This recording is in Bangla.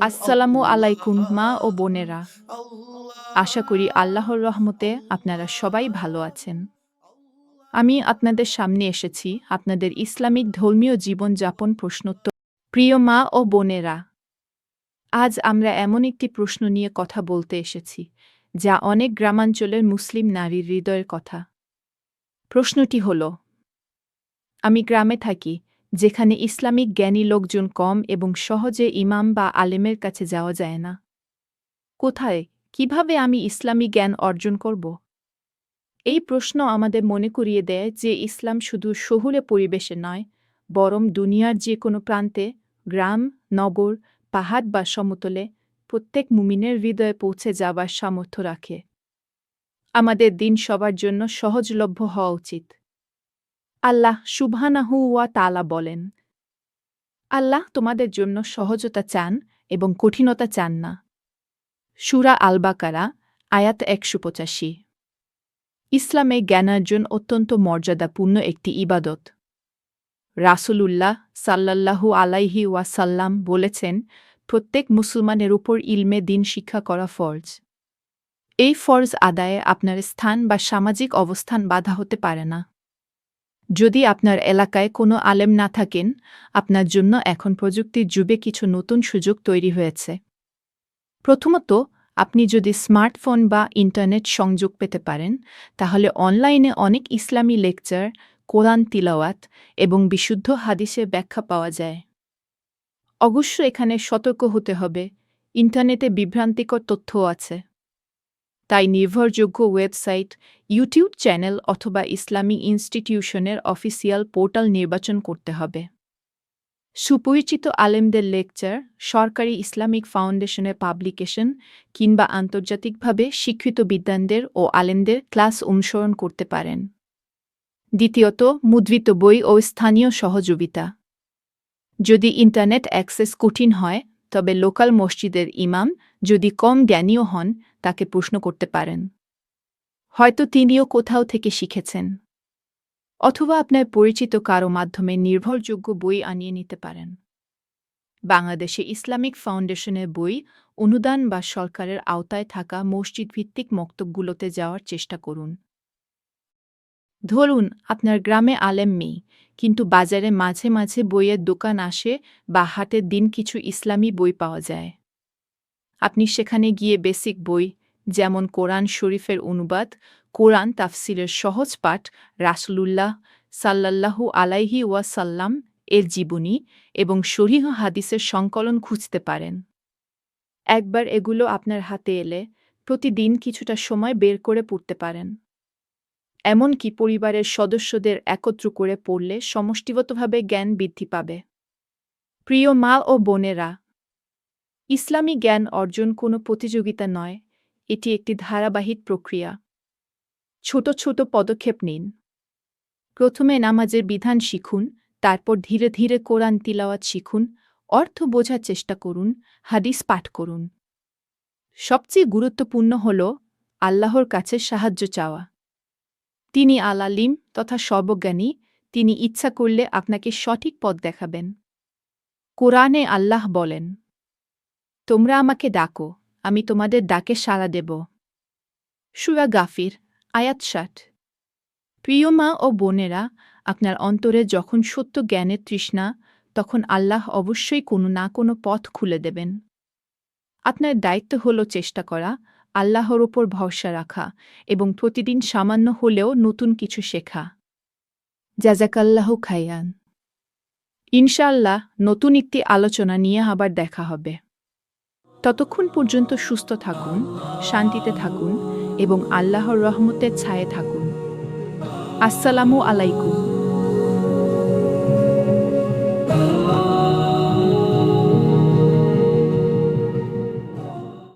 আসসালামু আলাইকুম মা ও বোনেরা। আশা করি আল্লাহর রহমতে আপনারা সবাই ভালো আছেন। আমি আপনাদের সামনে এসেছি আপনাদের ইসলামিক ধর্মীয় জীবনযাপন প্রশ্নোত্তর। প্রিয় মা ও বোনেরা আজ আমরা এমন একটি প্রশ্ন নিয়ে কথা বলতে এসেছি যা অনেক গ্রামাঞ্চলের মুসলিম নারীর হৃদয়ের কথা। প্রশ্নটি হল আমি গ্রামে থাকি যেখানে ইসলামিক জ্ঞানী লোকজন কম এবং সহজে ইমাম বা আলেমের কাছে যাওয়া যায় না। কোথায়? কীভাবে আমি ইসলামী জ্ঞান অর্জন করব? এই প্রশ্ন আমাদের মনে করিয়ে দেয় যে ইসলাম শুধু শহুরে পরিবেশে নয়, বরং দুনিয়ার যে কোনো প্রান্তে, গ্রাম, নগর, পাহাড় বা সমতলে প্রত্যেক মুমিনের হৃদয়ে পৌঁছে যাবার সামর্থ্য রাখে। আমাদের দিন সবার জন্য সহজলভ্য হওয়া উচিত। আল্লাহ সুবহানাহু ওয়া তালা বলেন, আল্লাহ তোমাদের জন্য সহজতা চান এবং কঠিনতা চান না। সুরা আলবাকারা, আয়াত একশো পঁচাশি। ইসলামে জ্ঞানার্জন অত্যন্ত মর্যাদাপূর্ণ একটি ইবাদত। রাসূলুল্লাহ সাল্লাল্লাহু আলাইহি ওয়াসাল্লাম বলেছেন, প্রত্যেক মুসলমানের উপর ইলমে দিন শিক্ষা করা ফরজ। এই ফরজ আদায়ে আপনার স্থান বা সামাজিক অবস্থান বাধা হতে পারে না। যদি আপনার এলাকায় কোনো আলেম না থাকেন, আপনার জন্য এখন প্রযুক্তির যুগে কিছু নতুন সুযোগ তৈরি হয়েছে। প্রথমত, আপনি যদি স্মার্টফোন বা ইন্টারনেট সংযোগ পেতে পারেন, তাহলে অনলাইনে অনেক ইসলামী লেকচার, কোরআন তিলাওয়াত এবং বিশুদ্ধ হাদিসের ব্যাখ্যা পাওয়া যায়। অবশ্য এখানে সতর্ক হতে হবে। ইন্টারনেটে বিভ্রান্তিকর তথ্যও আছে। তাই নির্ভরযোগ্য ওয়েবসাইট, ইউটিউব চ্যানেল অথবা ইসলামী ইনস্টিটিউশনের অফিসিয়াল পোর্টাল নির্বাচন করতে হবে। সুপরিচিত আলেমদের লেকচার, সরকারি ইসলামিক ফাউন্ডেশনের পাবলিকেশন কিংবা আন্তর্জাতিকভাবে শিক্ষিত বিদ্যানদের ও আলেমদের ক্লাস অনুসরণ করতে পারেন। দ্বিতীয়ত, মুদ্রিত বই ও স্থানীয় সহযোগিতা। যদি ইন্টারনেট অ্যাক্সেস কঠিন হয়, তবে লোকাল মসজিদের ইমাম যদি কম জ্ঞানীয় হন, তাকে প্রশ্ন করতে পারেন। হয়তো তিনিও কোথাও থেকে শিখেছেন। অথবা আপনার পরিচিত কারও মাধ্যমে নির্ভরযোগ্য বই আনিয়ে নিতে পারেন। বাংলাদেশে ইসলামিক ফাউন্ডেশনের বই, অনুদান বা সরকারের আওতায় থাকা মসজিদ ভিত্তিক মক্তবগুলোতে যাওয়ার চেষ্টা করুন। ধরুন, আপনার গ্রামে আলেম নেই কিন্তু বাজারে মাঝে মাঝে বইয়ের দোকান আসে বা হাটের দিন কিছু ইসলামী বই পাওয়া যায়। আপনি সেখানে গিয়ে বেসিক বই, যেমন কোরআন শরীফের অনুবাদ, কোরআন তাফসিলের সহজ পাঠ, রাসলুল্লাহ সাল্লাল্লাহু আলাইহি ওয়াসাল্লাম এর জীবনী এবং শরীহ হাদিসের সংকলন খুঁজতে পারেন। একবার এগুলো আপনার হাতে এলে প্রতিদিন কিছুটা সময় বের করে পড়তে পারেন। এমনকি পরিবারের সদস্যদের একত্র করে পড়লে সমষ্টিগতভাবে জ্ঞান বৃদ্ধি পাবে। প্রিয় মা ও বোনেরা ইসলামী জ্ঞান অর্জন কোনো প্রতিযোগিতা নয়, এটি একটি ধারাবাহিক প্রক্রিয়া। ছোট ছোট পদক্ষেপ নিন। প্রথমে নামাজের বিধান শিখুন, তারপর ধীরে ধীরে কোরআন তিলাওয়াত শিখুন, অর্থ বোঝার চেষ্টা করুন, হাদিস পাঠ করুন। সবচেয়ে গুরুত্বপূর্ণ হল আল্লাহর কাছে সাহায্য চাওয়া। তিনি আলালিম তথা সর্বজ্ঞানী, তিনি ইচ্ছা করলে আপনাকে সঠিক পথ দেখাবেন। কোরআনে আল্লাহ বলেন তোমরা আমাকে ডাকো, আমি তোমাদের ডাকে সাড়া দেব। সুরা গাফির, আয়াত ষাট। প্রিয় মা ও বোনেরা, আপনার অন্তরে যখন সত্য জ্ঞানের তৃষ্ণা, তখন আল্লাহ অবশ্যই কোনো না কোনো পথ খুলে দেবেন। আপনার দায়িত্ব হল চেষ্টা করা, আল্লাহর ওপর ভরসা রাখা এবং প্রতিদিন সামান্য হলেও নতুন কিছু শেখা। জাজাকাল্লাহ খাইয়ান ইনশাল্লাহ নতুন একটি আলোচনা নিয়ে আবার দেখা হবে। ততক্ষণ পর্যন্ত সুস্থ থাকুন শান্তিতে থাকুন এবং আল্লাহর রহমতের ছায়ে থাকুন। আসসালামু আলাইকুম।